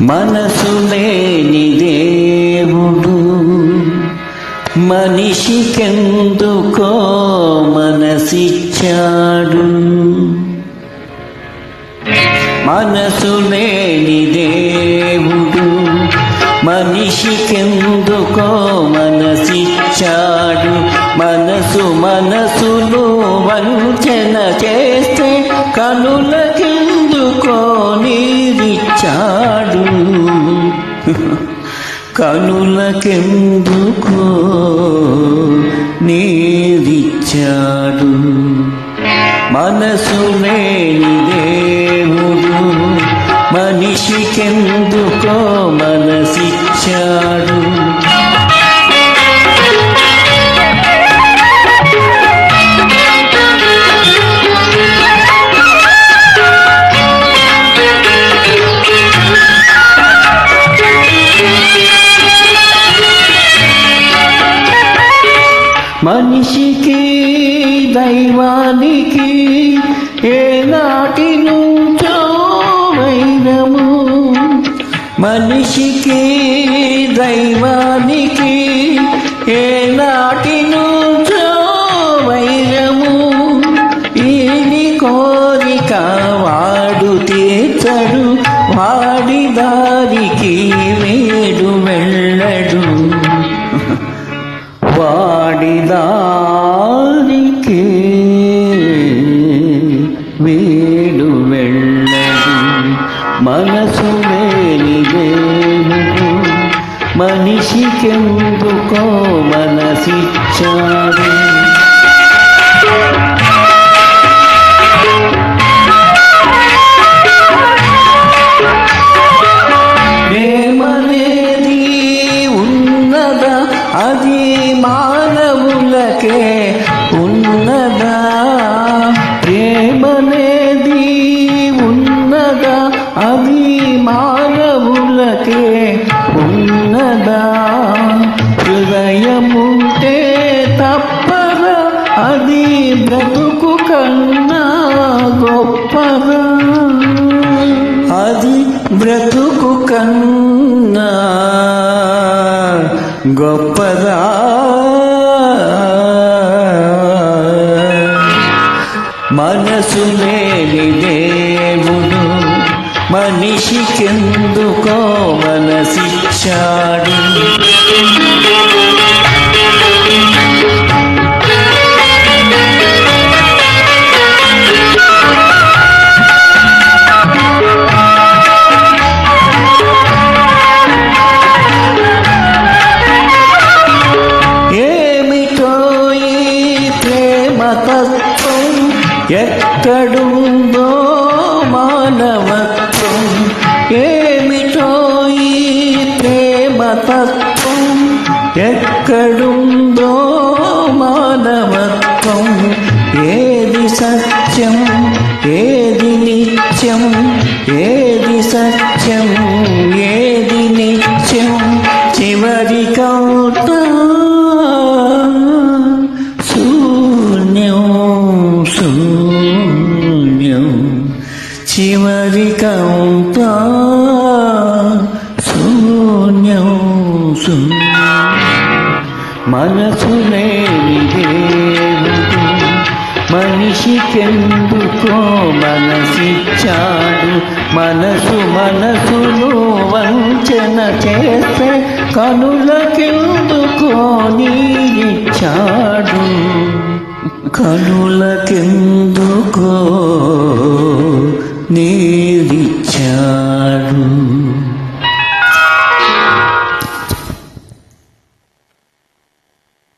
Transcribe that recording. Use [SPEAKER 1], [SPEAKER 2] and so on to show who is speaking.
[SPEAKER 1] మనసు లేని దేవుడు మనిషికెందుకో మనసిచ్చాడు? మనసు లేని దేవుడు మనిషికెందుకో మనసిచ్చాడు మనసు మనసును వంచన చేస్తే కనులకెందుకో నీరిచ్చాడు? కనులకెందుకో నీరిచ్చాడు? మనసు మనిషికి దైవానికి ఏనాటి నుంచో వైరము. మనిషికి దైవానికి ఏనాటి నుంచో వైరము. ఈని కోరిక వాడు తీర్చడు వాడి దారికి దారికి వీడు వెళ్ళదు. మనసు లేని మనిషికెందుకో మనసిచ్చాడు ఉన్నదా? ప్రేమనేది ఉన్నదా? అది మానవులకే ఉన్నదా? హృదయముంటే తప్పదా అది బ్రతుకు కన్నా గొప్పదా. అది బ్రతుకు కన్నా గొప్పదా? మనసు లేని దేవుడు మనిషికెందుకో మనసిచ్చాడు? ఎక్కడుందో మానవత్వం ఏమిటో ఈ ప్రేమతత్వం? ఎక్కడుందో మానవత్వం ఏది సత్యం ఏది నిత్యం ఏ చివరి కౌట శూన్యం మనసు మనిషికెందుకో మనసిచ్చాడు. మనసు మనసును వంచన చేస్తే కనులకెందుకో నీరిచ్చాడు కనులకెందు നേടിച്ചാടും